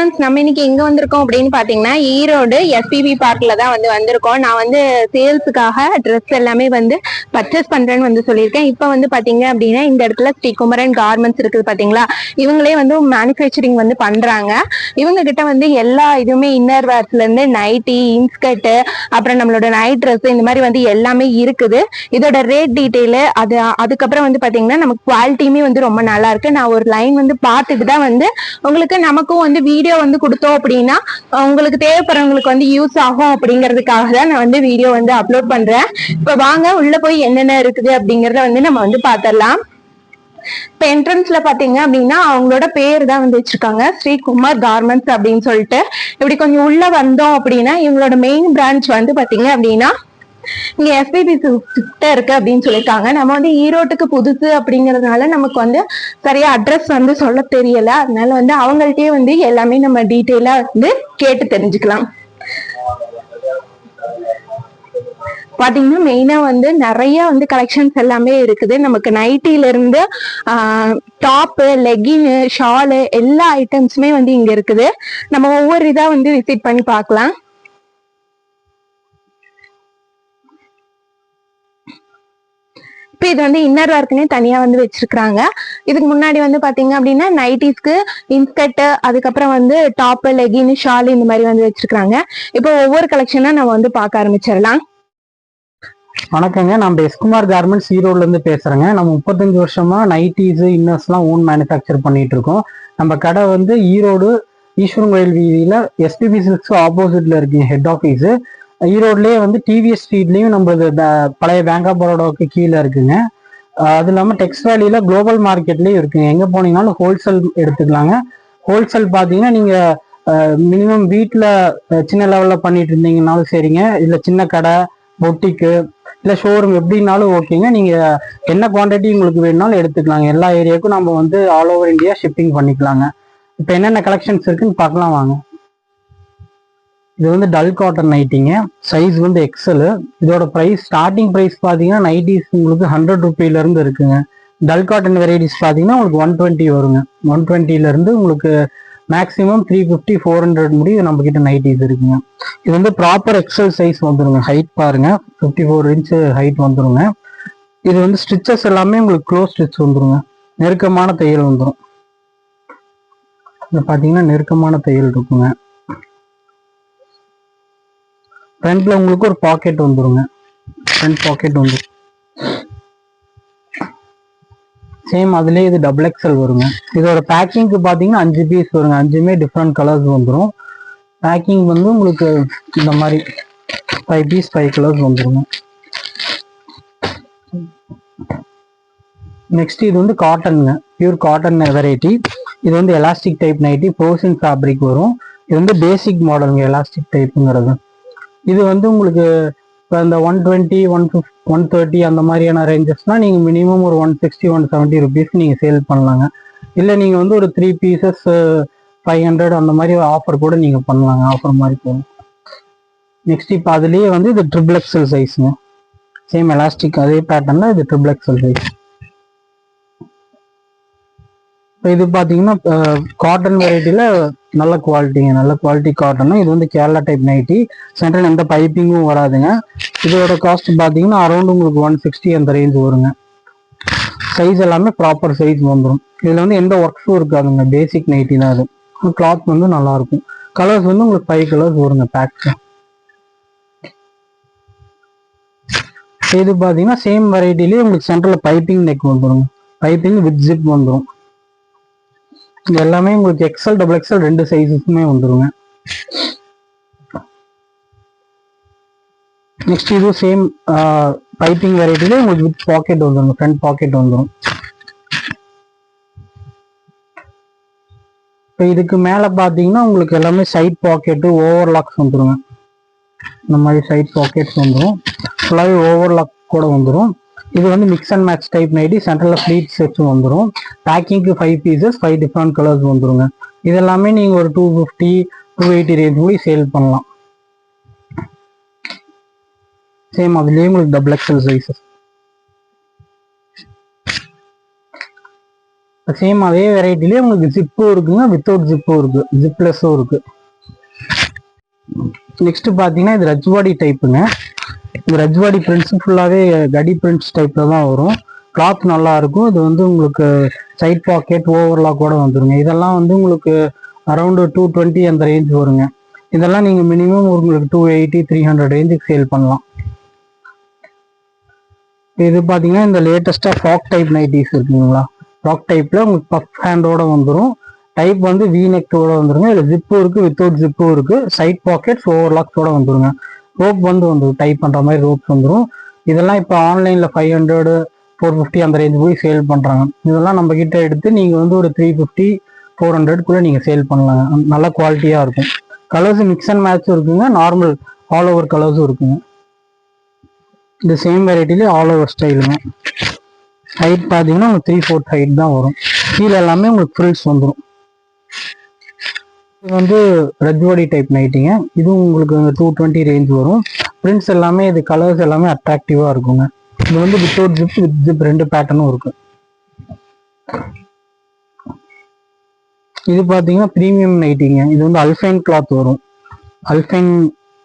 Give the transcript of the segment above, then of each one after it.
Friends நம்ம இன்னைக்கு எங்க வந்திருக்கோம் அப்படின்னு பாத்தீங்கன்னா ஈரோடு எஸ்பிபி பார்க்ல தான் வந்து வந்திருக்கோம். நான் வந்து சேல்ஸுக்காக ட்ரெஸ் எல்லாமே வந்து பர்ச்சேஸ் பண்றேன்னு வந்து சொல்லியிருக்கேன். இப்போ வந்து பாத்தீங்க அப்படின்னா இந்த இடத்துல ஸ்ரீ குமரன் கார்மெண்ட்ஸ் இருக்குது பாத்தீங்களா? இவங்களே வந்து மேனுஃபேக்சரிங் வந்து பண்றாங்க. இவங்க கிட்ட வந்து எல்லா இதுவுமே இன்னர் வேர்ஸ்ல இருந்து நைட்டி இன்ஸ்கர்ட் அப்புறம் நம்மளோட நைட் ட்ரெஸ் இந்த மாதிரி வந்து எல்லாமே இருக்குது. இதோட ரேட் டீட்டெயில் அது அதுக்கப்புறம் வந்து பாத்தீங்கன்னா நமக்கு குவாலிட்டியுமே வந்து ரொம்ப நல்லா இருக்கு. நான் ஒரு லைன் வந்து பார்த்துட்டு தான் வந்து உங்களுக்கு நமக்கும் வந்து வீடியோ வந்து கொடுத்தோம் அப்படின்னா உங்களுக்கு தேவைப்படுறவங்களுக்கு வந்து யூஸ் ஆகும் அப்படிங்கிறதுக்காக தான் நான் வந்து வீடியோ வந்து அப்லோட் பண்றேன். இப்ப வாங்க உள்ள போய் என்னென்ன இருக்குது அப்படிங்கறத வந்து நம்ம வந்து பாத்திரலாம். இப்ப என்ட்ரன்ஸ்ல பாத்தீங்க அப்படின்னா அவங்களோட பேர் தான் வந்து வச்சிருக்காங்க. ஸ்ரீகுமார் கார்மெண்ட்ஸ் அப்படின்னு சொல்லிட்டு. இப்படி கொஞ்சம் உள்ள வந்தோம் அப்படின்னா இவங்களோட மெயின் பிரான்ச் வந்து பாத்தீங்க அப்படின்னா இங்க எஃபிபி கிட்ட இருக்கு அப்படின்னு சொல்லியிருக்காங்க நம்ம வந்து ஈரோட்டுக்கு புதுசு அப்படிங்கறதுனால நமக்கு வந்து சரியா அட்ரஸ் வந்து சொல்ல தெரியல. அதனால வந்து அவங்கள்ட்டயே வந்து எல்லாமே நம்ம டீட்டெயிலா வந்து கேட்டு தெரிஞ்சுக்கலாம். பாத்தீங்கன்னா மெயினா வந்து நிறைய வந்து கலெக்ஷன்ஸ் எல்லாமே இருக்குது. நமக்கு நைட்டில இருந்து டாப்பு லெகின் ஷாலு எல்லா ஐட்டம்ஸுமே வந்து இங்க இருக்குது. நம்ம ஒவ்வொரு இதா வந்து விசிட் பண்ணி பார்க்கலாம். இப்போ இது வந்து இன்னர் ஒர்க்குனே தனியா வந்து வச்சிருக்கிறாங்க. இதுக்கு முன்னாடி வந்து பாத்தீங்க அப்படின்னா நைட்டிஸ்க்கு இன்ஸ்கர்ட் அதுக்கப்புறம் வந்து டாப் லெகின் ஷால் இந்த மாதிரி வந்து வச்சிருக்காங்க இப்போ ஒவ்வொரு கலெக்ஷனா நம்ம வந்து பார்க்க ஆரம்பிச்சிடலாம். வணக்கங்க. நம்ம எஸ்குமார் கார்மெண்ட்ஸ் ஈரோடுல இருந்து பேசுறேங்க. நம்ம முப்பத்தஞ்சு வருஷமா நைட்டிஸ் இன்னர்ஸ்லாம் ஓன் மேனுஃபேக்சர் பண்ணிட்டு இருக்கோம். நம்ம கடை வந்து ஈரோடு ஈஸ்வரன் கோயில் வீதியில எஸ்பிபி சில்க்ஸ் ஆப்போசிட்ல இருக்குங்க ஹெட் ஆஃபீஸ் ஈரோட்லேயே வந்து டிவிஎஸ் ஸ்ட்ரீட்லேயும் நம்மளது பழைய பேங்க் ஆஃப் பரோடாவுக்கு கீழே இருக்குங்க. அது இல்லாமல் டெக்ஸ்ட் வேலியில் குளோபல் மார்க்கெட்லேயும் இருக்குங்க. எங்கே போனீங்கன்னாலும் ஹோல்சேல் எடுத்துக்கலாங்க. ஹோல்சேல் பார்த்தீங்கன்னா நீங்கள் மினிமம் வீட்டில் சின்ன லெவலில் பண்ணிட்டு இருந்தீங்கன்னாலும் சரிங்க. இல்லை சின்ன கடை பொட்டிக்கு இல்லை ஷோரூம் எப்படின்னாலும் ஓகேங்க. நீங்கள் என்ன குவான்டிட்டி உங்களுக்கு வேணும்னாலும் எடுத்துக்கலாங்க. எல்லா ஏரியாவுக்கும் நம்ம வந்து ஆல் ஓவர் இந்தியா ஷிப்பிங் பண்ணிக்கலாங்க. இப்போ என்னென்ன கலெக்ஷன்ஸ் இருக்குன்னு பார்க்கலாம் வாங்க. இது வந்து டல் காட்டன் நைட்டிங்க சைஸ் வந்து எக்ஸல் இதோட ப்ரைஸ் ஸ்டார்டிங் ப்ரைஸ் பார்த்தீங்கன்னா நைட்டிஸ் உங்களுக்கு ஹண்ட்ரட் ருபீலேருந்து இருக்குங்க. டல் காட்டன் வெரைட்டிஸ் பார்த்தீங்கன்னா உங்களுக்கு ஒன் டுவெண்ட்டி வருங்க. ஒன் டுவெண்ட்டிலேருந்து உங்களுக்கு maximum three fifty four hundred முடியும் நம்ம கிட்ட நைட்டிஸ் இருக்குங்க. இது வந்து ப்ராப்பர் எக்ஸல் சைஸ் வந்துருங்க. ஹைட் பாருங்க. ஃபிஃப்டி ஃபோர் இன்ச் ஹைட் வந்துருங்க. இது வந்து ஸ்டிச்சஸ் எல்லாமே உங்களுக்கு க்ளோஸ் ஸ்டிச் வந்துருங்க. நெருக்கமான தையல் வந்துடும் இது பார்த்தீங்கன்னா நெருக்கமான தையல் இருக்குங்க. ஃப்ரண்ட்ல உங்களுக்கு ஒரு பாக்கெட் வந்துருங்க. ஃப்ரண்ட் பாக்கெட் வந்துடும் சேம் அதுலேயே இது டபுள் எக்ஸல் வருங்க. இதோட பேக்கிங்க்கு பார்த்தீங்கன்னா அஞ்சு பீஸ் வருங்க. அஞ்சுமே டிஃப்ரெண்ட் கலர்ஸ் வந்துடும் பேக்கிங் வந்து உங்களுக்கு இந்த மாதிரி ஃபைவ் பீஸ் ஃபைவ் கலர்ஸ் வந்துருங்க. நெக்ஸ்ட் இது வந்து காட்டனுங்க பியூர் காட்டன் வெரைட்டி இது வந்து எலாஸ்டிக் டைப் நைட்டி ப்ரோசின் ஃபேப்ரிக் வரும். இது வந்து பேசிக் மாடலுங்க எலாஸ்டிக் டைப்புங்கிறது இது வந்து உங்களுக்கு இப்போ இந்த one twenty one fifty one thirty அந்த மாதிரியான ரேஞ்சஸ்னால் நீங்கள் மினிமம் ஒரு ஒன் சிக்ஸ்டி ஒன் செவன்ட்டி ருபீஸ்க்கு நீங்கள் சேல் பண்ணலாங்க. இல்லை நீங்கள் வந்து ஒரு த்ரீ பீசஸ் ஃபைவ் ஹண்ட்ரட் அந்த மாதிரி ஆஃபர் கூட நீங்கள் பண்ணலாங்க. ஆஃபர் மாதிரி போகும் நெக்ஸ்ட் இப்போ அதுலேயே வந்து இது ட்ரிபிள் எக்ஸல் சைஸுங்க சேம் எலாஸ்டிக் அதே பேட்டர்னில் இது ட்ரிபிள் எக்ஸல் சைஸ் இப்போ இது பார்த்தீங்கன்னா காட்டன் வெரைட்டியில் நல்ல குவாலிட்டிங்க நல்ல குவாலிட்டி காட்டனு இது வந்து கேரளா டைப் நைட்டி சென்ட்ரல் எந்த பைப்பிங்கும் வராதுங்க. இதோட காஸ்ட் பார்த்தீங்கன்னா அரௌண்ட் உங்களுக்கு ஒன் சிக்ஸ்டி அந்த ரேஞ்ச் வருங்க. சைஸ் எல்லாமே ப்ராப்பர் சைஸ் வந்துடும் இதில் வந்து எந்த ஒர்க்ஸும் இருக்காதுங்க. பேசிக் நைட்டி தான் அது கிளாத் வந்து நல்லாயிருக்கும் கலர்ஸ் வந்து உங்களுக்கு ஃபைவ் கலர்ஸ் வருங்க பேக்ஸ் இது பார்த்தீங்கன்னா சேம் வெரைட்டிலேயே உங்களுக்கு சென்ட்ரல் பைப்பிங் நெக் வந்துடும் பைப்பிங் வித் ஜிப் வந்துடும் இது எல்லாமே உங்களுக்கு எக்ஸல் டபுள் எக்ஸல் ரெண்டு சைஸஸுமே வந்துருங்க. நெக்ஸ்ட் இது சேம் பைப்பிங் வெரைட்டில உங்களுக்கு வித் பாக்கெட் வந்துடும் ஃப்ரண்ட் பாக்கெட் வந்துடும் இப்போ இதுக்கு மேலே பார்த்தீங்கன்னா உங்களுக்கு எல்லாமே சைட் பாக்கெட்டு ஓவர் லாக்ஸ் வந்துருங்க. இந்த மாதிரி சைட் பாக்கெட்ஸ் வந்துடும் ஃபுல்லாகவே ஓவர்லாக் கூட வந்துடும் இது வந்து mix and match type nighty. சென்டரில் ஃப்ளீட் செட்ஸ் வந்துடும் பேக்கிங்க்கு five pieces five different colours வந்துருங்க. இதெல்லாமே நீங்கள் ஒரு two fifty two eighty range போய் சேல் பண்ணலாம். சேம் அதுலேயே உங்களுக்கு டபுள் எக்ஸல் சைஸஸ் சேம் அதே வெரைட்டிலேயே உங்களுக்கு ஜிப்பும் இருக்குங்க. வித்தவுட் ஜிப்பும் இருக்கு. ஜிப்லெஸ்ஸும் இருக்கு. நெக்ஸ்ட் பார்த்தீங்கன்னா இது ரஜ்வாடி டைப்புங்க இது ரஜ்வாடி பிரிண்ட்ஸ் ஃபுல்லாவே கடி பிரிண்ட்ஸ் டைப்பில் தான் வரும். கிளாத் நல்லா இருக்கும் இது வந்து உங்களுக்கு சைட் பாக்கெட் ஓவர்லாக் கூட வந்துருங்க. இதெல்லாம் வந்து உங்களுக்கு அரௌண்டு டூ டுவெண்ட்டி அந்த ரேஞ்ச் வருங்க. இதெல்லாம் நீங்கள் மினிமம் உங்களுக்கு டூ எயிட்டி த்ரீ ஹண்ட்ரட் ரேஞ்சுக்கு சேல் பண்ணலாம். இது பார்த்தீங்கன்னா இந்த லேட்டஸ்ட்டாக ஃப்ராக் டைப் நைட்டிஸ் இருக்குங்களா? ஃப்ராக் டைப்பில் உங்களுக்கு பஃப் ஹேண்டோட வந்துடும் டைப் வந்து வி நெக்கோட வந்துருங்க. இதில் ஜிப்பும் இருக்குது வித்தவுட் ஜிப்பும் இருக்குது சைட் பாக்கெட்ஸ் ஓவர்லாக்ஸோட வந்துருங்க. ரோப் வந்து வந்துடும் டைப் பண்ணுற மாதிரி ரோப்ஸ் வந்துடும் இதெல்லாம் இப்போ ஆன்லைனில் ஃபைவ் ஹண்ட்ரடு ஃபோர் ஃபிஃப்டி அந்த ரேஞ்ச் போய் சேல் பண்ணுறாங்க இதெல்லாம் நம்ம கிட்ட எடுத்து நீங்கள் வந்து ஒரு த்ரீ ஃபிஃப்டி ஃபோர் ஹண்ட்ரட்குள்ளே நீங்கள் சேல் பண்ணலாம். நல்ல குவாலிட்டியாக இருக்கும். கலர்ஸ் மிக்ஸ் அண்ட் மேட்சும் இருக்குங்க. நார்மல் ஆல் ஓவர் கலர்ஸும் இருக்குங்க. இந்த சேம் வெரைட்டிலே ஆல் ஓவர் ஸ்டைலுங்க ஹைட் பார்த்தீங்கன்னா உங்களுக்கு த்ரீ ஃபோர்த் ஹைட் தான் வரும். கீழே எல்லாமே உங்களுக்கு ஃப்ரில்ஸ் வந்துடும் இது வந்து ரஜ்வாடி டைப் நைட்டிங்க இதுவும் உங்களுக்கு டூ டுவெண்ட்டி ரேஞ்ச் வரும். பிரிண்ட்ஸ் எல்லாமே இது கலர்ஸ் எல்லாமே அட்ராக்டிவாக இருக்குங்க. இது வந்து வித்தவுட் ஜிப் வித் ஜிப் ரெண்டு பேட்டர்னும் இருக்கு. இது பார்த்தீங்கன்னா ப்ரீமியம் நைட்டிங்க இது வந்து அல்ஃபைன் கிளாத் வரும். அல்ஃபைன்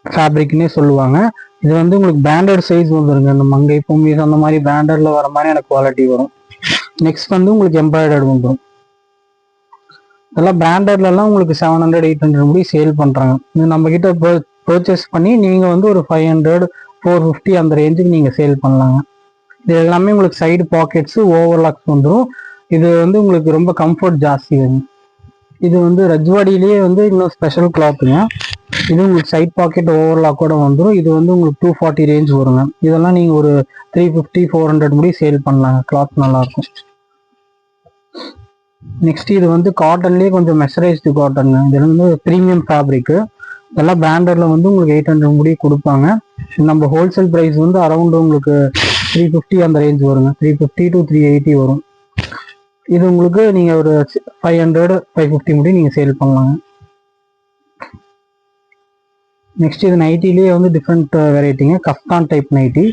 ஃபேப்ரிக்னே சொல்லுவாங்க. இது வந்து உங்களுக்கு பிராண்டட் சைஸ் வந்துருங்க இந்த மங்கை பொம்மிஸ் அந்த மாதிரி பிராண்டட்ல வர மாதிரி எனக்கு குவாலிட்டி வரும். நெக்ஸ்ட் வந்து உங்களுக்கு எம்ப்ராய்டர்ட் வந்துடும் இதெல்லாம் பிராண்டட்ல உங்களுக்கு செவன் ஹண்ட்ரட் எயிட் ஹண்ட்ரட் முடி சேல் பண்ணுறாங்க இது நம்ம கிட்ட பர்ச்சேஸ் பண்ணி நீங்கள் வந்து ஒரு ஃபைவ் ஹண்ட்ரட் ஃபோர் ஃபிஃப்டி அந்த ரேஞ்சுக்கு நீங்கள் சேல் பண்ணலாங்க. இது எல்லாமே உங்களுக்கு சைடு பாக்கெட்ஸு ஓவர்லாக்ஸ் வந்துடும் இது வந்து உங்களுக்கு ரொம்ப கம்ஃபர்ட் ஜாஸ்தி வருங்க இது வந்து ரஜ்வாடியிலேயே வந்து இன்னும் ஸ்பெஷல் கிளாத்துங்க இது உங்களுக்கு சைட் பாக்கெட் ஓவர்லாக் கூட வந்துடும் இது வந்து உங்களுக்கு டூ ஃபார்ட்டி ரேஞ்ச் வருங்க. இதெல்லாம் நீங்கள் ஒரு த்ரீ ஃபிஃப்டி ஃபோர் ஹண்ட்ரட் முடி சேல் பண்ணலாங்க. கிளாத் நல்லாயிருக்கும் நெக்ஸ்ட் இது வந்து காட்டன்லயே கொஞ்சம் மெசரைஸ்டு காட்டன் இது வந்து ப்ரீமியம் ஃபேப்ரிக் இதெல்லாம் பிராண்டட்ல வந்து உங்களுக்கு எயிட் ஹண்ட்ரட் முடி கொடுப்பாங்க. நம்ம ஹோல்சேல் பிரைஸ் வந்து அரௌண்ட் உங்களுக்கு த்ரீ ஃபிஃப்டி அந்த ரேஞ்ச் வருங்க. Three fifty to three eighty வரும். இது உங்களுக்கு நீங்க ஒரு ஃபைவ் ஹண்ட்ரட் ஃபைவ் ஃபிஃப்டி முடி நீங்க சேல் பண்ணலாங்க நெக்ஸ்ட் இது நைட்டிலேயே வந்து டிஃப்ரெண்ட் வெரைட்டிங்க கஃப்தான் டைப் நைட்டி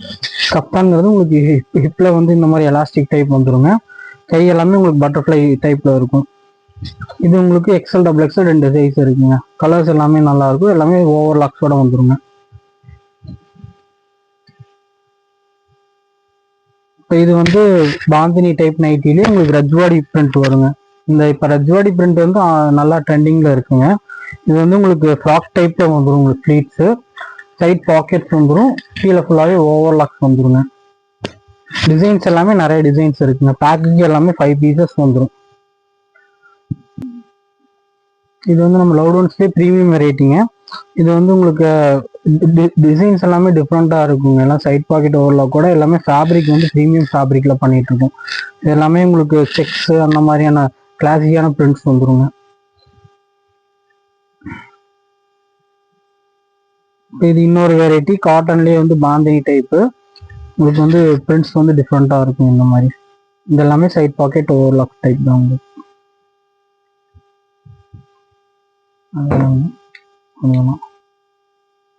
கஃப்தான்ங்கிறது உங்களுக்கு ஹிப்ல வந்து இந்த மாதிரி எலாஸ்டிக் டைப் வந்துருங்க. கை எல்லாமே உங்களுக்கு பட்டர்ஃப்ளை டைப்பில் இருக்கும். இது உங்களுக்கு எக்ஸல் டபுள் எக்ஸல் ரெண்டு சைஸ் இருக்குங்க. கலர்ஸ் எல்லாமே நல்லா இருக்கும். எல்லாமே ஓவர்லாக்ஸோட வந்துருங்க. இப்போ இது வந்து பாந்தினி டைப் நைட்டிலேயே உங்களுக்கு ரஜ்வாடி பிரிண்ட் வருங்க. இந்த இப்போ ரஜ்வாடி பிரிண்ட் வந்து நல்லா ட்ரெண்டிங்கில் இருக்குங்க. இது வந்து உங்களுக்கு ஃப்ராக் டைப்பில் வந்துடும் உங்களுக்கு ஃப்ளீட்ஸு சைட் பாக்கெட்ஸ் வந்துடும் கீழே ஃபுல்லாகவே ஓவர் லாக்ஸ் வந்துருங்க. டிசைன்ஸ் எல்லாமே நிறைய டிசைன்ஸ் இருக்குங்க. பேக்கிங் எல்லாமே ஃபைவ் பீசஸ் வந்துடும் இது வந்து நம்ம லவுடோன்ஸ்லேயே ப்ரீமியம் வெரைட்டிங்க இது வந்து உங்களுக்கு டிசைன்ஸ் எல்லாமே டிஃப்ரெண்ட்டாக இருக்குங்க. எல்லாம் சைட் பாக்கெட் ஓவரில் கூட எல்லாமே ஃபேப்ரிக் வந்து ப்ரீமியம் ஃபேப்ரிக்கில் பண்ணிகிட்ருக்கோம் இது எல்லாமே உங்களுக்கு செக்ஸ் அந்த மாதிரியான கிளாசிக்கான பிரிண்ட்ஸ் வந்துருங்க. இது இன்னொரு வெரைட்டி காட்டன்லேயே வந்து பாந்தினி டைப்பு உங்களுக்கு வந்து பிரிண்ட்ஸ் வந்து டிஃப்ரெண்ட்டாக இருக்கும் இந்த மாதிரி. இதெல்லாமே சைட் பாக்கெட் ஓவர்லாக் டைப் தான் உங்களுக்கு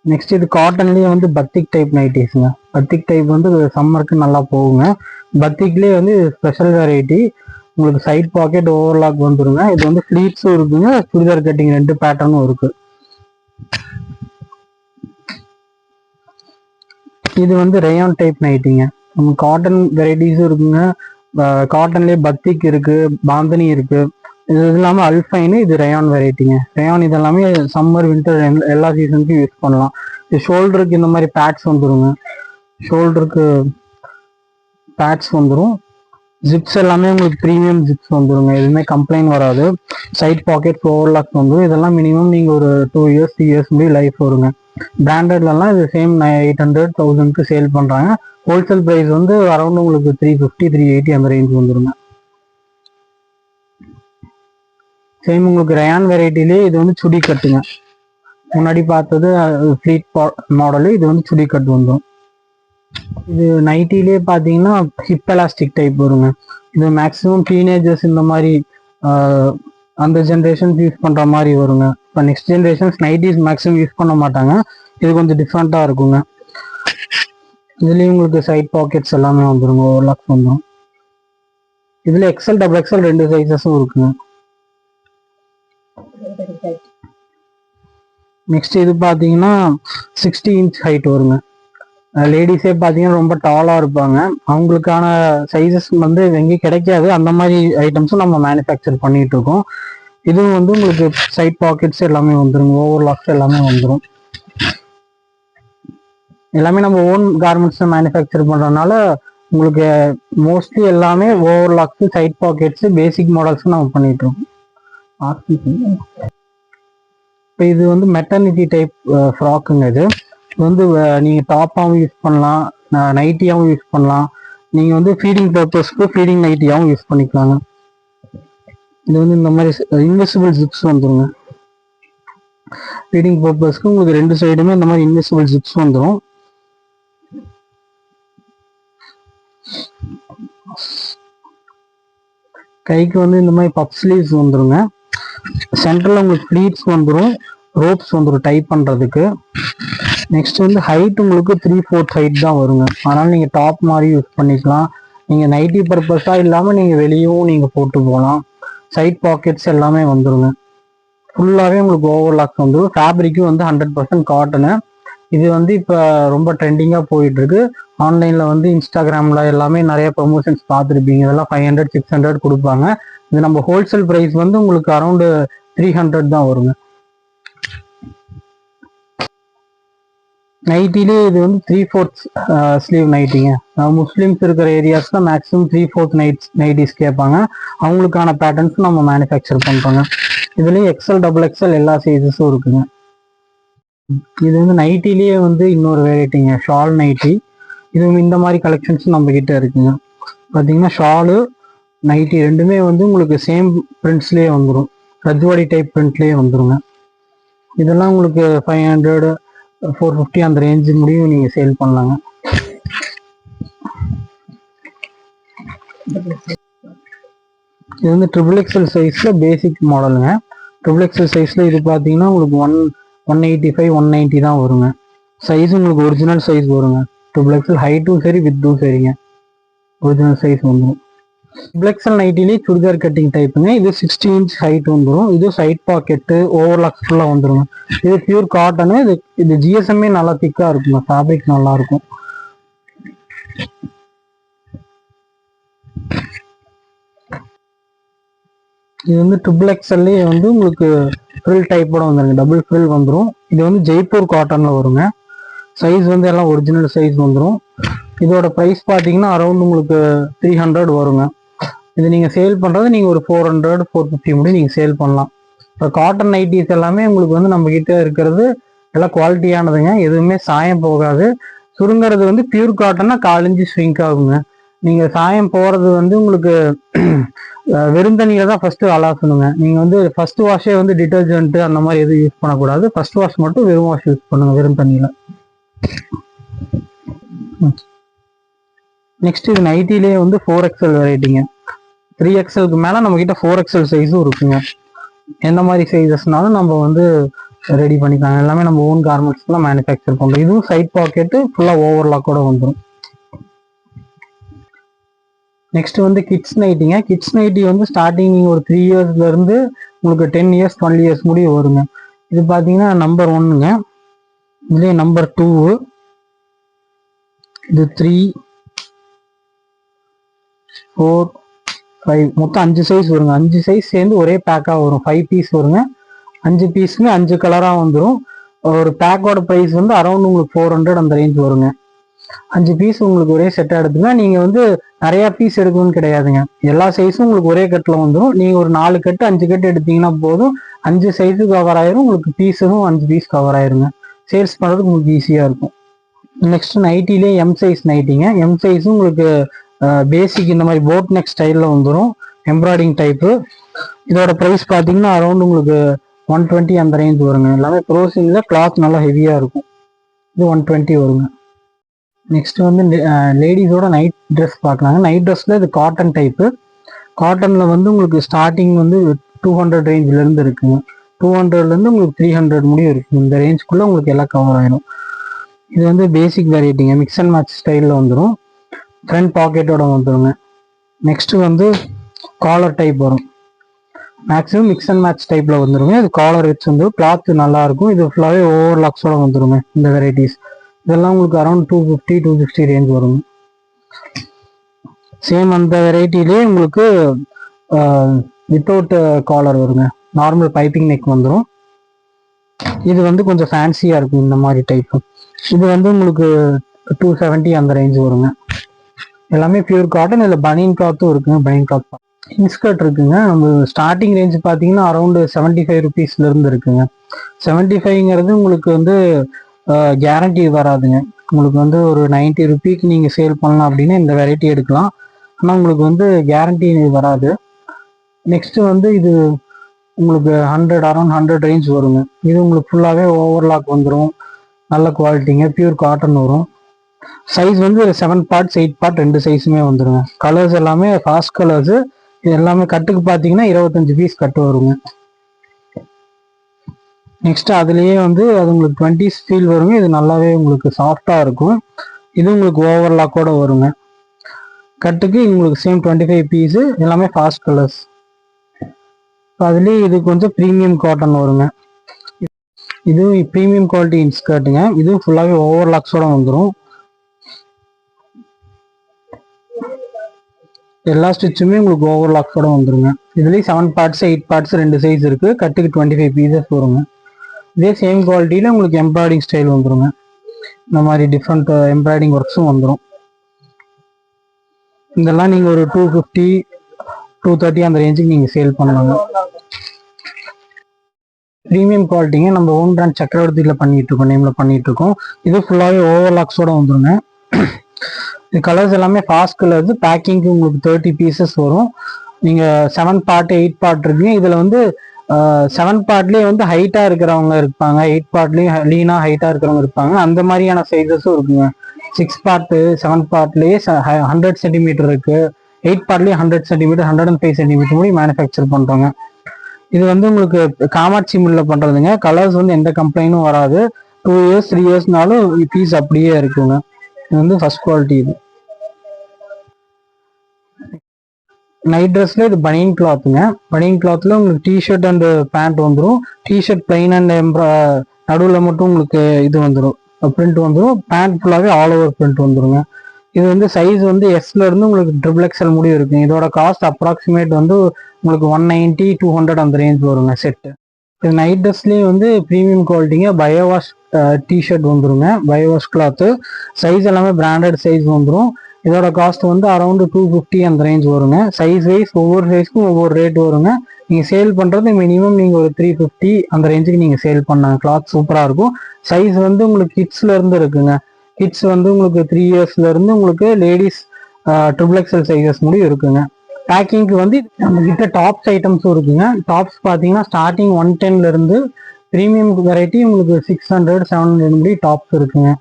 நெக்ஸ்ட் இது காட்டன்லேயே வந்து பத்திக் டைப் நைட்டிஸுங்க பத்திக் டைப் வந்து சம்மருக்கு நல்லா போகுங்க. பத்திக்லேயே வந்து ஸ்பெஷல் வெரைட்டி உங்களுக்கு சைட் பாக்கெட் ஓவர்லாக் வந்துருங்க. இது வந்து ஃப்ளீட்ஸும் இருக்குங்க. சுடிதார் கட்டிங் ரெண்டு பேட்டர்னும் இருக்குது இது வந்து ரேயான் டைப் நைட்டிங்க நம்ம காட்டன் வெரைட்டிஸும் இருக்குங்க. காட்டன்லேயே பத்திக் இருக்கு பாந்தனி இருக்கு. இது இல்லாமல் அல்ஃபைனு இது ரேயான் வெரைட்டிங்க ரேயான் இதெல்லாமே சம்மர் வின்டர் எல்லா சீசனுக்கும் யூஸ் பண்ணலாம். இது ஷோல்டருக்கு இந்த மாதிரி பேட்ஸ் வந்துருங்க. ஷோல்டருக்கு பேட்ஸ் வந்துடும் ஜிப்ஸ் எல்லாமே உங்களுக்கு ப்ரீமியம் ஜிப்ஸ் வந்துருங்க. எதுவுமே கம்ப்ளைண்ட் வராது. சைட் பாக்கெட் பாக்கெட்ஸ் ஓவர்லாக்ஸ் வந்துடும் இதெல்லாம் மினிமம் நீங்கள் ஒரு டூ இயர்ஸ் த்ரீ இயர்ஸ் முடிய லைஃப் வருங்க. பிராண்டட்லலாம் இது சேம் எயிட் ஹண்ட்ரட் தௌசண்ட்க்கு சேல் பண்ணுறாங்க ஹோல்சேல் ப்ரைஸ் வந்து அரௌண்ட் உங்களுக்கு த்ரீ ஃபிஃப்டி த்ரீ எயிட்டி அந்த ரேஞ்ச் வந்துருங்க. சேம் உங்களுக்கு ரயான் வெரைட்டிலே இது வந்து சுடி கட்டுங்க. முன்னாடி பார்த்தது ஃப்ளீட் மாடலு இது வந்து சுடி கட் வந்துடும் இது நைட்டிலே பார்த்தீங்கன்னா ஹிப் எலாஸ்டிக் டைப் வருங்க. இது மேக்ஸிமம் டீனேஜர்ஸ் இந்த மாதிரி அந்த ஜென்ரேஷன் யூஸ் பண்ணுற மாதிரி வருங்க. இப்போ next generations nighties maximum use பண்ண மாட்டாங்க. இது கொஞ்சம் டிஃப்ரெண்ட்டாக இருக்குங்க. இதுலேயும் உங்களுக்கு சைட் பாக்கெட்ஸ் எல்லாமே வந்துருங்க. ஓவர்லாக்ஸ் வந்துடும் இதுல எக்ஸல் டபுள் எக்ஸல் ரெண்டு சைஸஸும் இருக்குங்க. நெக்ஸ்ட் இது பார்த்தீங்கன்னா சிக்ஸ்டி இன்ச் ஹைட் வருங்க. லேடிஸே பார்த்தீங்கன்னா ரொம்ப டாலாக இருப்பாங்க. அவங்களுக்கான சைஸஸ் வந்து எங்கேயும் கிடைக்காது. அந்த மாதிரி ஐட்டம்ஸும் நம்ம மேனுஃபேக்சர் பண்ணிட்டு இருக்கோம். இதுவும் வந்து உங்களுக்கு சைட் பாக்கெட்ஸ் எல்லாமே வந்துருங்க. ஓவர்லாக்ஸ் எல்லாமே வந்துடும் எல்லாமே நம்ம ஓன் கார்மெண்ட்ஸ் மேனுஃபேக்சர் பண்ணுறதுனால உங்களுக்கு மோஸ்ட்லி எல்லாமே over lakhs side pockets basic மாடல்ஸும் நம்ம பண்ணிட்டு இருக்கோம். இப்போ இது வந்து மெட்டர்னிட்டி டைப் ஃப்ராக்குங்க இது. இது வந்து நீங்கள் டாப்பாகவும் யூஸ் பண்ணலாம் நைட்டியாகவும் யூஸ் பண்ணலாம். நீங்கள் வந்து ஃபீடிங் பர்பஸ்க்கு ஃபீடிங் நைட்டியாகவும் யூஸ் பண்ணிக்கலாங்க. இது வந்து இந்த மாதிரி இன்வெசிபிள் ஜிப்ஸ் வந்துருங்க. ரீடிங் பர்பஸ்க்கு உங்களுக்கு ரெண்டு சைடுமே இந்த மாதிரி இன்வெசிபிள் ஜிப்ஸ் வந்துடும் கைக்கு வந்து இந்த மாதிரி பப் ஸ்லீவ்ஸ் வந்துருங்க. சென்ட்ரலில் உங்களுக்கு ஃப்ளீட்ஸ் வந்துடும் ரோப்ஸ் வந்துடும் டைப் பண்ணுறதுக்கு நெக்ஸ்ட் வந்து ஹைட் உங்களுக்கு த்ரீ ஃபோர்த் ஹைட் தான் வருங்க. அதனால் நீங்கள் டாப் மாதிரி யூஸ் பண்ணிக்கலாம். நீங்கள் நைட்டி பர்பஸாக இல்லாமல் நீங்கள் வெளியும் நீங்கள் போட்டு போகலாம். சைட் பாக்கெட்ஸ் எல்லாமே வந்துருங்க. ஃபுல்லாகவே உங்களுக்கு ஓவர்லாக் வந்துடும் ஃபேப்ரிக்கும் வந்து ஹண்ட்ரட் பர்சன்ட் காட்டனு இது வந்து இப்போ ரொம்ப ட்ரெண்டிங்காக போயிட்டுருக்கு. ஆன்லைனில் வந்து இன்ஸ்டாகிராமில் எல்லாமே நிறைய ப்ரொமோஷன்ஸ் பார்த்துருப்பீங்க. இதெல்லாம் ஃபைவ் ஹண்ட்ரட் சிக்ஸ் ஹண்ட்ரட் கொடுப்பாங்க. இது நம்ம ஹோல்சேல் ப்ரைஸ் வந்து உங்களுக்கு அரௌண்டு த்ரீ ஹண்ட்ரட் தான் வருங்க. நைட்டிலே இது வந்து த்ரீ ஃபோர்த் ஸ்லீவ் நைட்டிங்க முஸ்லீம்ஸ் இருக்கிற ஏரியாஸ்ல maximum three fourth nights nighties கேட்பாங்க. அவங்களுக்கான பேட்டர்ன்ஸ் நம்ம மேனுஃபேக்சர் பண்ணுறோங்க இதுலேயும் எக்ஸல் டபுள் எக்ஸல் எல்லா சைஸஸும் இருக்குங்க. இது வந்து நைட்டிலேயே வந்து இன்னொரு வெரைட்டிங்க ஷால் நைட்டி இது இந்த மாதிரி கலெக்ஷன்ஸ் நம்ம கிட்ட இருக்குங்க. பார்த்தீங்கன்னா ஷாலு நைட்டி ரெண்டுமே வந்து உங்களுக்கு சேம் பிரிண்ட்ஸ்லேயே வந்துடும் ரஜ்வாடி டைப் பிரிண்ட்லேயே வந்துருங்க. இதெல்லாம் உங்களுக்கு ஃபைவ் ஹண்ட்ரட் ஃபோர் ஃபிஃப்டி அந்த ரேஞ்சு முடியும் நீங்கள் சேல் பண்ணலாங்க. இது வந்து ட்ரிபிள் எக்ஸல் சைஸில் பேசிக் மாடலுங்க ட்ரிபிள் எக்ஸல் சைஸில் இது பார்த்தீங்கன்னா உங்களுக்கு one one eighty five one ninety தான் வருங்க. சைஸ் உங்களுக்கு ஒரிஜினல் சைஸ் வருங்க. ட்ரிபிள் எக்ஸல் ஹைட்டும் சரி வித்தும் சரிங்க. ஒரிஜினல் சைஸ் வந்துடும் ட்ரிபிள் எக்ஸல் நைட்டிலே சுடிதார் கட்டிங் டைப்புங்க இது சிக்ஸ்டி இன்ச் ஹைட் வந்துடும் இது சைட் பாக்கெட்டு ஓவர்லாக் ஃபுல்லாக வந்துருங்க இது பியூர் காட்டனு இது இது ஜிஎஸ்எம்ஏ நல்லா திக்காக இருக்குங்க. ஃபேப்ரிக் நல்லா இருக்கும். இது வந்து ட்ரிபிள் எக்ஸ்எல்லே வந்து உங்களுக்கு ஃப்ரில் டைப்போட வந்துருங்க. டபுள் ஃப்ரில் வந்துடும் இது வந்து ஜெய்ப்பூர் காட்டனில் வருங்க. சைஸ் வந்து எல்லாம் ஒரிஜினல் சைஸ் வந்துடும் இதோட ப்ரைஸ் பார்த்தீங்கன்னா அரௌண்ட் உங்களுக்கு த்ரீ ஹண்ட்ரட் வருங்க. இது நீங்கள் சேல் பண்ணுறது நீங்கள் ஒரு ஃபோர் ஹண்ட்ரட் ஃபோர் ஃபிஃப்டி முடியும் நீங்கள் சேல் பண்ணலாம். இப்போ காட்டன் நைட்டிஸ் எல்லாமே உங்களுக்கு வந்து நம்ம கிட்ட இருக்கிறது எல்லாம் குவாலிட்டியானதுங்க எதுவுமே சாயம் போகாது. சுருங்கிறது வந்து பியூர் காட்டன்னா காலஞ்சி ஸ்விங்க் ஆகுங்க. நீங்கள் சாயம் போகிறது வந்து உங்களுக்கு வெறுந்தண்ணியில் வெறும் தான் ஃபஸ்ட்டு அலாசணுங்க. நீங்கள் வந்து ஃபர்ஸ்ட் வாஷே வந்து டிட்டர்ஜென்ட்டு அந்த மாதிரி எதுவும் யூஸ் பண்ணக்கூடாது. ஃபர்ஸ்ட் வாஷ் மட்டும் வெறும் வாஷ் யூஸ் பண்ணுங்க வெறும் தண்ணியில். நெக்ஸ்ட் இது நைட்டிலேயே வந்து ஃபோர் எக்ஸல் வெரைட்டிங்க த்ரீ எக்ஸலுக்கு மேலே நம்மக்கிட்ட ஃபோர் எக்ஸல் சைஸும் இருக்குங்க. எந்த மாதிரி சைஸஸ்னாலும் நம்ம வந்து ரெடி பண்ணிக்கலாம். எல்லாமே நம்ம ஓன் கார்மெண்ட்ஸ்லாம் மேனுஃபேக்சர் பண்ணுறோம் இதுவும் சைட் பாக்கெட்டு ஃபுல்லாக ஓவர்லாக்கோட வந்துடும் நெக்ஸ்ட் வந்து கிட்ஸ் நைட்டிங்க கிட்ஸ் நைட்டி வந்து ஸ்டார்டிங் ஒரு த்ரீ இயர்ஸ்லேருந்து உங்களுக்கு டென் இயர்ஸ் டுவெல் இயர்ஸ் முடிய வருங்க. இது பார்த்தீங்கன்னா நம்பர் ஒன்னுங்க இதுலேயே நம்பர் டூ இது த்ரீ ஃபோர் ஃபைவ் மொத்தம் அஞ்சு சைஸ் வருங்க. அஞ்சு சைஸ் சேர்ந்து ஒரே பேக்காக வரும். ஃபைவ் பீஸ் வருங்க. அஞ்சு பீஸுமே அஞ்சு கலராக வந்துடும் ஒரு பேக்கோட ப்ரைஸ் வந்து அரௌண்ட் உங்களுக்கு ஃபோர் ஹண்ட்ரட் அந்த ரேஞ்ச் வருங்க. அஞ்சு பீஸ் உங்களுக்கு ஒரே செட்டாக எடுத்துங்க நீங்கள் வந்து நிறைய பீஸ் எடுக்கணும்னு கிடையாதுங்க. எல்லா சைஸும் உங்களுக்கு ஒரே கட்டில் வந்துடும் நீங்கள் ஒரு நாலு கட்டு அஞ்சு கட்டு எடுத்தீங்கன்னா போதும். அஞ்சு சைஸு கவர் ஆயிரும். உங்களுக்கு பீஸும் அஞ்சு பீஸ் கவர் ஆயிருங்க. சேல்ஸ் பண்ணுறதுக்கு உங்களுக்கு ஈஸியாக இருக்கும். நெக்ஸ்ட் நைட்டிலே எம் சைஸ் நைட்டிங்க எம் சைஸும் உங்களுக்கு பேசிக் இந்த மாதிரி போட் நெக் ஸ்டைலில் வந்துடும் எம்ப்ராய்டிங் டைப்பு இதோட ப்ரைஸ் பார்த்தீங்கன்னா அரௌண்ட் உங்களுக்கு ஒன் டுவெண்ட்டி அந்த ரேஞ்ச் வருங்க. எல்லாமே ப்ரோசிங்கில் கிளாத் நல்லா ஹெவியாக இருக்கும். இது ஒன் டுவெண்ட்டி வருங்க. நெக்ஸ்ட் வந்து லேடிஸோட நைட் ட்ரெஸ் பார்க்கலாங்க நைட் ட்ரெஸ்ஸில் இது காட்டன் டைப்பு காட்டனில் வந்து உங்களுக்கு ஸ்டார்டிங் வந்து டூ ஹண்ட்ரட் ரேஞ்சிலேருந்து இருக்குங்க. டூ ஹண்ட்ரட்லேருந்து உங்களுக்கு த்ரீ ஹண்ட்ரட் முடியும் இருக்குது இந்த ரேஞ்சுக்குள்ளே உங்களுக்கு எல்லாம் கவர் ஆயிடும் இது வந்து பேசிக் வெரைட்டிங்க மிக்ஸ் அண்ட் மேட்ச் ஸ்டைலில் வந்துடும் ஃப்ரண்ட் பாக்கெட்டோட வந்துருங்க நெக்ஸ்ட்டு வந்து காலர் டைப் வரும். மேக்ஸிமம் மிக்ஸ் அண்ட் மேட்ச் டைப்பில் வந்துருங்க. இது காலர் வச்சு வந்து கிளாத் நல்லாயிருக்கும் இது ஃபுல்லாகவே ஓவர் லாக்ஸோட வந்துருங்க இந்த வெரைட்டிஸ் இதெல்லாம் உங்களுக்கு around two fifty two sixty range வருங்க. சேம் அந்த வெரைட்டிலே உங்களுக்கு வித்தவுட் காலர் வருங்க. நார்மல் பைப்பிங் நெக் வந்துடும் இது வந்து கொஞ்சம் ஃபேன்சியாக இருக்கும் இந்த மாதிரி டைப் இது வந்து உங்களுக்கு டூ செவன்ட்டி அந்த ரேஞ்ச் வருங்க. எல்லாமே பியூர் காட்டன் இல்லை பனியன் கிளாத்தும் இருக்குங்க பனியன் கிளாத் இன்ஸ்கர்ட் இருக்குங்க. நம்ம ஸ்டார்டிங் ரேஞ்ச் பார்த்தீங்கன்னா அரௌண்ட் செவன்ட்டி ஃபைவ் ருபீஸ்லேருந்து இருக்குங்க. செவன்ட்டி ஃபைவ்ங்கிறது உங்களுக்கு வந்து கேரண்டி வராதுங்க. உங்களுக்கு வந்து ஒரு நைன்ட்டி ருபீக்கு நீங்கள் சேல் பண்ணலாம் அப்படின்னா இந்த வெரைட்டி எடுக்கலாம். ஆனால் உங்களுக்கு வந்து கேரண்டி வராது. நெக்ஸ்ட் வந்து இது உங்களுக்கு ஹண்ட்ரட் அரௌண்ட் ஹண்ட்ரட் ரேஞ்ச் வருங்க. இது உங்களுக்கு ஃபுல்லாகவே ஓவர்லாக் வந்துடும் நல்ல குவாலிட்டிங்க பியூர் காட்டன் வரும். சைஸ் வந்து செவன் பார்ட்ஸ் எயிட் பார்ட் ரெண்டு சைஸுமே வந்துடுங்க கலர்ஸ் எல்லாமே ஃபாஸ்ட் கலர்ஸ் இது எல்லாமே கட்டுக்கு பார்த்தீங்கன்னா இருபத்தஞ்சு பீஸ் கட்டு வருங்க. நெக்ஸ்ட் அதுலேயே வந்து அது உங்களுக்கு டுவெண்ட்டி ஃபீல் வருங்க. இது நல்லாவே உங்களுக்கு சாஃப்டாக இருக்கும். இது உங்களுக்கு ஓவர்லாக்கோட வருங்க. கட்டுக்கு உங்களுக்கு சேம் டுவெண்ட்டி ஃபைவ் பீஸு எல்லாமே ஃபாஸ்ட் கலர்ஸ் அதுலேயே இது கொஞ்சம் ப்ரீமியம் காட்டன் வருங்க. இது ப்ரீமியம் குவாலிட்டி இன்ஸ்கர்ட்டுங்க இதுவும் ஃபுல்லாகவே ஓவர்லாக்ஸோட வந்துடும் எல்லா ஸ்டிச்சுமே உங்களுக்கு ஓவர் லாக்ஸோட வந்துருங்க. இதுலேயும் செவன் பார்ட்ஸ் எயிட் பார்ட்ஸ் ரெண்டு சைஸ் இருக்கு. கட்டுக்கு டுவெண்ட்டி ஃபைவ் பீசஸ் வருங்க. இதே சேம் குவாலிட்டியில் உங்களுக்கு எம்ப்ராய்டிங் ஸ்டைல் வந்துருங்க. இந்த மாதிரி டிஃப்ரெண்ட் எம்ப்ராய்டிங் ஒர்க்ஸும் வந்துடும் இதெல்லாம் நீங்கள் ஒரு டூ ஃபிஃப்டி டூ தேர்ட்டி அந்த ரேஞ்சுக்கு நீங்கள் சேல் பண்ணலாங்க ப்ரீமியம் குவாலிட்டிங்க நம்ம ஓன் பிராண்ட் சக்கரவர்த்தியில் பண்ணிட்டு இருக்கோம் நேமில் பண்ணிட்டு இருக்கோம். இது ஃபுல்லாகவே ஓவர்லாக்ஸோட வந்துருங்க. கலர்ஸ் எல்லாமே ஃபாஸ்ட் கலர்ஸ் பேக்கிங்க்கு உங்களுக்கு தேர்ட்டி பீசஸ் வரும். நீங்கள் செவன் பார்ட் எயிட் பார்ட் இருக்குங்க. இதில் வந்து செவன் பார்ட்லேயே வந்து ஹைட்டாக இருக்கிறவங்க இருப்பாங்க. எயிட் பார்ட்லேயும் லீனாக ஹைட்டாக இருக்கிறவங்க இருப்பாங்க. அந்த மாதிரியான சைஸஸும் இருக்குங்க. சிக்ஸ் பார்ட்டு செவன் பார்ட்லேயே ஹண்ட்ரட் சென்டிமீட்டர் இருக்குது eight பார்ட்லேயே hundred centimetre hundred and five centimetre மூடி மேனுஃபேக்சர் பண்ணுறாங்க இது வந்து உங்களுக்கு காமாட்சி மில்லில் பண்ணுறதுங்க கலர்ஸ் வந்து எந்த கம்ப்ளைண்ட்டும் வராது. டூ இயர்ஸ் த்ரீ இயர்ஸ்னாலும் பீஸ் அப்படியே இருக்குங்க. இது வந்து ஃபர்ஸ்ட் குவாலிட்டி இது. நைட் ட்ரெஸ்ல இது பனியன் கிளாத்துங்க பனியன் கிளாத்ல உங்களுக்கு டிஷர்ட் அண்ட் பேண்ட் வந்துடும் டிஷர்ட் பிளைன் அண்ட் எம்ப்ரா நடுவில் மட்டும் உங்களுக்கு இது வந்துடும் பிரிண்ட் வந்துடும் பேண்ட் ஃபுல்லாகவே ஆல் ஓவர் பிரிண்ட் வந்துருங்க. இது வந்து சைஸ் வந்து எஸ்ல இருந்து உங்களுக்கு ட்ரிபிள் எக்ஸ்எல் முடியும் இருக்குங்க இதோட காஸ்ட் அப்ராக்சிமேட் வந்து உங்களுக்கு ஒன் நைன்டி டூ ஹண்ட்ரட் அந்த ரேஞ்ச் வருங்க செட்டு இது நைட் ட்ரெஸ்லேயும் வந்து ப்ரீமியம் குவாலிட்டிங்க பயோவாஷ் டிஷர்ட் வந்துருங்க. பயோவாஷ் கிளாத்து சைஸ் எல்லாமே பிராண்டட் சைஸ் வந்துடும் இதோட காஸ்ட் வந்து அரௌண்டு டூ ஃபிஃப்டி அந்த ரேஞ்ச் வருங்க. சைஸ் வைஸ் ஒவ்வொரு சைஸ்க்கும் ஒவ்வொரு ரேட் வருங்க. நீங்கள் சேல் பண்ணுறது மினிமம் நீங்கள் ஒரு த்ரீ ஃபிஃப்டி அந்த ரேஞ்சுக்கு நீங்கள் சேல் பண்ணாங்க கிளாத் சூப்பராக இருக்கும். சைஸ் வந்து உங்களுக்கு கிட்ஸ்லேருந்து இருக்குங்க. கிட்ஸ் வந்து உங்களுக்கு த்ரீ இயர்ஸ்லேருந்து உங்களுக்கு லேடிஸ் ட்ரிபிள் எக்ஸல் சைஸஸ் முடியும் இருக்குங்க. பேக்கிங்க்கு வந்து நம்ம கிட்ட டாப்ஸ் ஐட்டம்ஸும் இருக்குங்க டாப்ஸ் பார்த்தீங்கன்னா ஸ்டார்டிங் ஒன் டென்லேருந்து ப்ரீமியம் வெரைட்டி உங்களுக்கு சிக்ஸ் ஹண்ட்ரட் செவன் ஹண்ட்ரட் முடி டாப்ஸ் இருக்குங்க.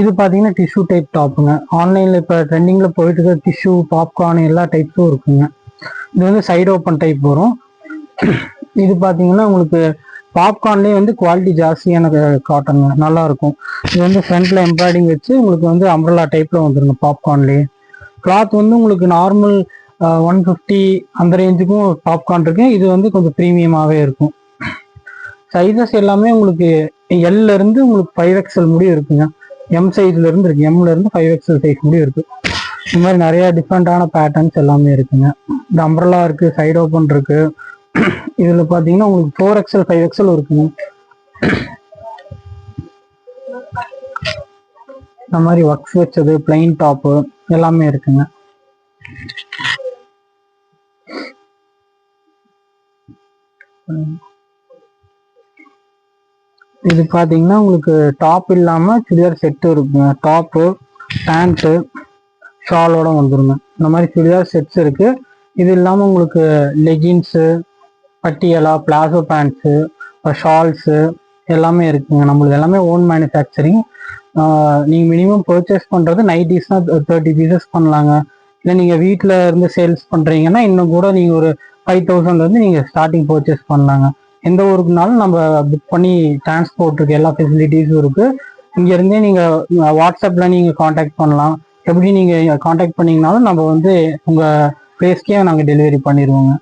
இது பார்த்தீங்கன்னா டிஷ்யூ டைப் டாப்புங்க ஆன்லைனில் இப்போ ட்ரெண்டிங்கில் போயிட்டு இருக்க டிஷ்யூ பாப்கார்ன் எல்லா டைப்ஸும் இருக்குங்க. இது வந்து சைடு ஓப்பன் டைப் வரும். இது பார்த்தீங்கன்னா உங்களுக்கு பாப்கார்ன்லேயே வந்து குவாலிட்டி ஜாஸ்தியான காட்டனுங்க நல்லாயிருக்கும் இது வந்து ஃப்ரண்ட்டில் எம்ப்ராய்டிங் வச்சு உங்களுக்கு வந்து அம்ரலா டைப்பில் வந்துருங்க பாப்கார்ன்லேயே கிளாத் வந்து உங்களுக்கு நார்மல் ஒன் ஃபிஃப்டி அந்த ரேஞ்சுக்கும் பாப்கார்ன் இருக்கு. இது வந்து கொஞ்சம் ப்ரீமியமாகவே இருக்கும். சைஸஸ் எல்லாமே உங்களுக்கு எல்லிருந்து உங்களுக்கு ஃபைவ் எக்ஸ்எல் முடியும் இருக்குங்க. எம் சைஸ்ல இருந்து இருக்கு. எம்ல இருந்து ஃபைவ் எக்ஸல் சைஸ் முடியும் இருக்கு. இந்த மாதிரி நிறைய டிஃப்ரெண்டான பேட்டர்ன்ஸ் எல்லாமே இருக்குங்க. இந்த அம்ரலா இருக்கு சைடு ஓப்பன் இருக்கு. இதுல பாத்தீங்கன்னா உங்களுக்கு ஃபோர் எக்ஸ்எல் ஃபைவ் எக்ஸ்எல் இருக்குங்க. இந்த மாதிரி ஒர்க்ஸ் வச்சது பிளைன் டாப்பு எல்லாமே இருக்குங்க. இது பார்த்தீங்கன்னா உங்களுக்கு டாப் இல்லாமல் சுடிதார் செட்டு இருக்குங்க. டாப்பு பேண்ட்டு ஷாலோட வந்துருங்க. இந்த மாதிரி சுடிதார் செட்ஸ் இருக்கு. இது இல்லாமல் உங்களுக்கு leggings Patiala palazzo pants shawls எல்லாமே இருக்குங்க. நம்மளுக்கு எல்லாமே ஓன் மேனுஃபேக்சரிங் நீங்கள் மினிமம் பர்ச்சேஸ் பண்ணுறது நைட்டிஸ்னா தேர்ட்டி பீசஸ் பண்ணலாங்க. இல்லை நீங்கள் வீட்டில் இருந்து சேல்ஸ் பண்ணுறீங்கன்னா இன்னும் கூட நீங்கள் ஒரு ஃபைவ் தௌசண்ட்லேருந்து நீங்கள் ஸ்டார்டிங் பர்ச்சேஸ் பண்ணலாங்க. எந்த ஊருக்குனாலும் நம்ம புக் பண்ணி டிரான்ஸ்போர்ட் இருக்கு எல்லா ஃபெசிலிட்டிஸும் இருக்கு. இங்கேருந்தே நீங்கள் வாட்ஸ்அப்பில் நீங்கள் காண்டாக்ட் பண்ணலாம். எப்படி நீங்கள் காண்டாக்ட் பண்ணிங்கனாலும் நம்ம வந்து உங்கள் பிளேஸ்க்கே நாங்கள் டெலிவரி பண்ணிடுவோங்க